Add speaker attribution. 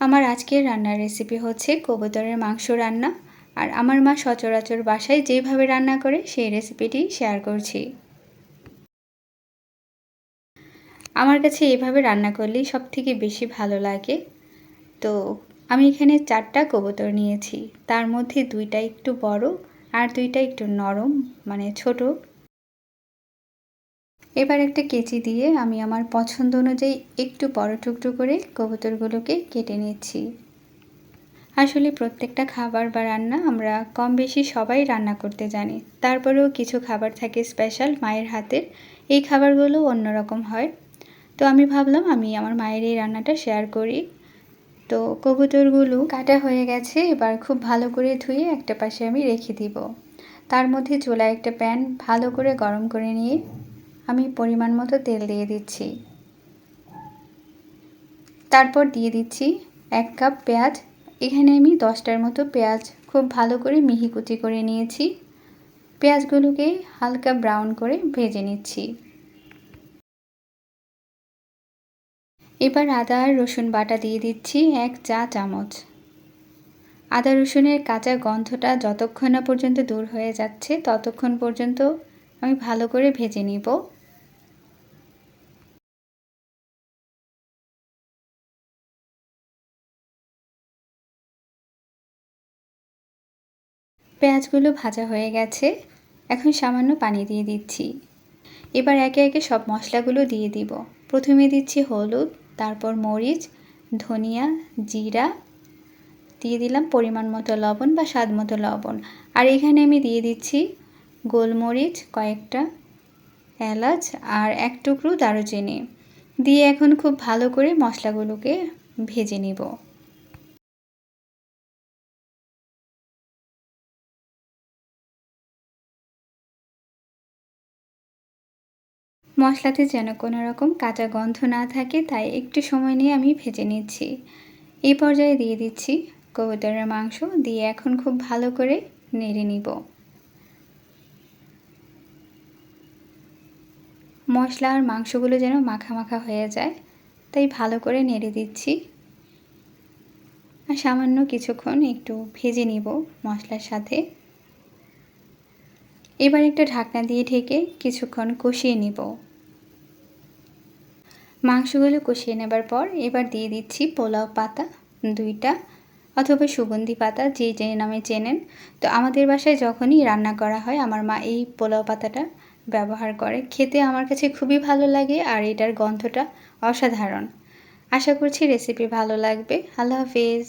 Speaker 1: আমার আজকের রান্নার রেসিপি হচ্ছে কবুতরের মাংস রান্না। আর আমার মা সচরাচর বাসায় যেভাবে রান্না করে সেই রেসিপিটি শেয়ার করছি। আমার কাছে এভাবে রান্না করলেই সব থেকে বেশি ভালো লাগে। তো আমি এখানে চারটা কবুতর নিয়েছি। তার মধ্যে দুইটা একটু বড় আর দুইটা একটু নরম মানে ছোট। এবার একটা কেচি দিয়ে আমি আমার পছন্দ অনুযায়ী একটু বড় টুকরো করে কবুতরগুলোকে কেটে নিচ্ছি। আসলে প্রত্যেকটা খাবার বা রান্না আমরা কম বেশি সবাই রান্না করতে জানি। তারপরেও কিছু খাবার থাকে স্পেশাল মায়ের হাতের। এই খাবারগুলো অন্যরকম হয়। তো আমি ভাবলাম আমি আমার মায়ের এই রান্নাটা শেয়ার করি। তো কবুতরগুলো কাটা হয়ে গেছে, এবার খুব ভালো করে ধুয়ে একটা পাশে আমি রেখে দিব। তার মধ্যে চুলায় একটা প্যান ভালো করে গরম করে নিয়ে আমি পরিমাণ মতো তেল দিয়ে দিচ্ছি। তারপর দিয়ে দিচ্ছি এক কাপ পেঁয়াজ। এখানে আমি দশটার মতো পেঁয়াজ খুব ভালো করে মিহি কুচি করে নিয়েছি। পেঁয়াজগুলোকে হালকা ব্রাউন করে ভেজে নিচ্ছি। এবার আদা আর রসুন বাটা দিয়ে দিচ্ছি এক চা চামচ। আদা রসুনের কাঁচা গন্ধটা যতক্ষণ না পর্যন্ত দূর হয়ে যাচ্ছে, ততক্ষণ পর্যন্ত আমি ভালো করে ভেজে নিব। পেঁয়াজগুলো ভাজা হয়ে গেছে। এখন সামান্য পানি দিয়ে দিচ্ছি। এবার একে একে সব মশলাগুলো দিয়ে দিব। প্রথমে দিচ্ছি হলুদ, তারপর মরিচ, ধনিয়া, জিরা। দিয়ে দিলাম পরিমাণ মতো লবণ বা স্বাদ মতো লবণ। আর এখানে আমি দিয়ে দিচ্ছি গোলমরিচ কয়েকটা, এলাচ আর এক টুকরো দারুচিনি। দিয়ে এখন খুব ভালো করে মশলাগুলোকে ভেজে নিব। মশলাতে যেন কোনো রকম কাঁচা গন্ধ না থাকে, তাই একটু সময় নিয়ে আমি ভেজে নিচ্ছি। এই পর্যায়ে দিয়ে দিচ্ছি কবুতরের মাংস, দিয়ে এখন খুব ভালো করে নেড়ে নিব। মশলা আর মাংসগুলো যেন মাখা মাখা হয়ে যায়, তাই ভালো করে নেড়ে দিচ্ছি। আর সামান্য কিছুক্ষণ একটু ভেজে নিব মশলার সাথে। এবার একটা ঢাকনা দিয়ে ঢেকে কিছুক্ষণ কষিয়ে নিব। মাংসগুলো কষিয়ে নেবার পর এবার দিয়ে দিচ্ছি পোলাও পাতা, দুইটা, অথবা সুগন্ধি পাতা, যে যে নামে চেনেন। তো আমাদের বাসায় যখনই রান্না করা হয়, আমার মা এই পোলাও পাতাটা ব্যবহার করে। খেতে আমার কাছে খুবই ভালো লাগে আর এটার গন্ধটা অসাধারণ। আশা করছি রেসিপি ভালো লাগবে। আল্লাহ হাফিজ।